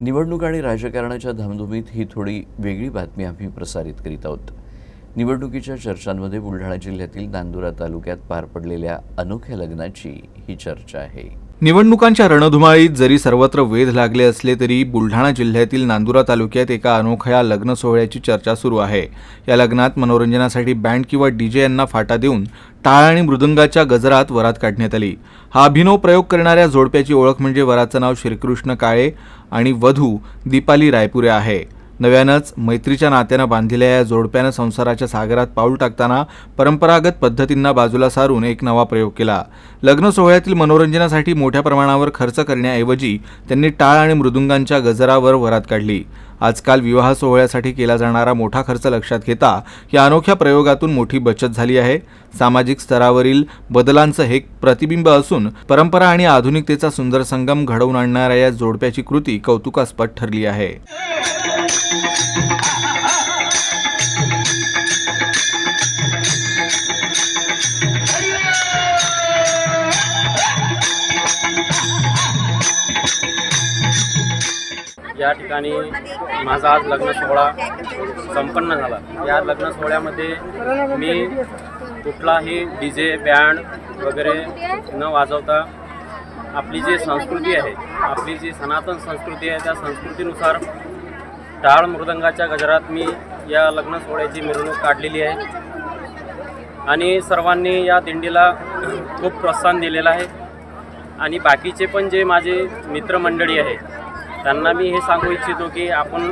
निवडणूक आणि राजकारणाच्या धामधुमीत ही थोडी वेगळी बातमी आम्ही प्रसारित करीत आहोत. निवडणुकीच्या चर्चांमध्ये बुलढाणा जिल्ह्यातील नांदुरा तालुक्यात पार पडलेल्या अनोख्या लग्नाची ही चर्चा आहे. निवडणुकांच्या रणधुमाळीत जरी सर्वत्र वेध लागले असले तरी बुलढाणा जिल्ह्यातील नांदुरा तालुक्यात एका अनोख्या लग्न सोहळ्याची चर्चा सुरू आहे. या लग्नात मनोरंजनासाठी बँड किंवा डीजे यांना फाटा देऊन टाळ आणि मृदंगाच्या गजरात वरात काढण्यात आली. हा अभिनव प्रयोग करणाऱ्या जोडप्याची ओळख म्हणजे वराचं नाव श्रीकृष्ण काळे आणि वधू दीपाली रायपुरे आहे. नव्यानंच मैत्रीच्या नात्यानं बांधलेल्या या जोडप्यानं संसाराच्या सागरात पाऊल टाकताना परंपरागत पद्धतींना बाजूला सारून एक नवा प्रयोग केला. लग्न सोहळ्यातील मनोरंजनासाठी मोठ्या प्रमाणावर खर्च करण्याऐवजी त्यांनी टाळ आणि मृदुंगांच्या गजरावर वरात काढली. आजकाल विवाह सोहळ्यासाठी केला जाणारा मोठा खर्च लक्षात घेता या अनोख्या प्रयोगातून मोठी बचत झाली आहे. सामाजिक स्तरावरील बदलांचं हे एक प्रतिबिंब असून परंपरा आणि आधुनिकतेचा सुंदर संगम घडवून आणणाऱ्या या जोडप्याची कृती कौतुकास्पद ठरली आहे. या ठिकाणी माझा आज लग्न सोहळा संपन्न झाला. या लग्न सोहळ्यामध्ये मी कुठलाही डी जे बँड वगैरे न वाजवता आपली जी संस्कृती आहे आपली जी सनातन संस्कृती आहे त्या संस्कृतीनुसार टाळ मृदंगाच्या गजरात मी या लग्न सोहळ्याची मिरवणूक काढलेली आहे. आणि सर्वांनी या दिंडीला खूप प्रोत्साहन दिलेलं आहे. आणि बाकीचे पण जे माझे मित्रमंडळी आहे त्यांना मी हे सांगू इच्छितो की आपण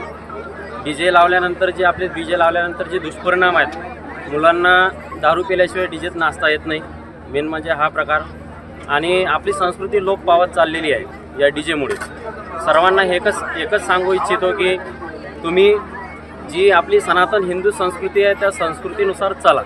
डी जे लावल्यानंतर जे आपले डी जे लावल्यानंतर जे दुष्परिणाम आहेत मुलांना दारू पिल्याशिवाय डी जेत नाचता येत नाही. मेन म्हणजे हा प्रकार. आणि आपली संस्कृती लोप पावत चाललेली आहे या डी जेमुळे सर्वांना एकच एकच सांगू इच्छितो की तुम्ही जी आपली सनातन हिंदू संस्कृती आहे त्या संस्कृतीनुसार चाला.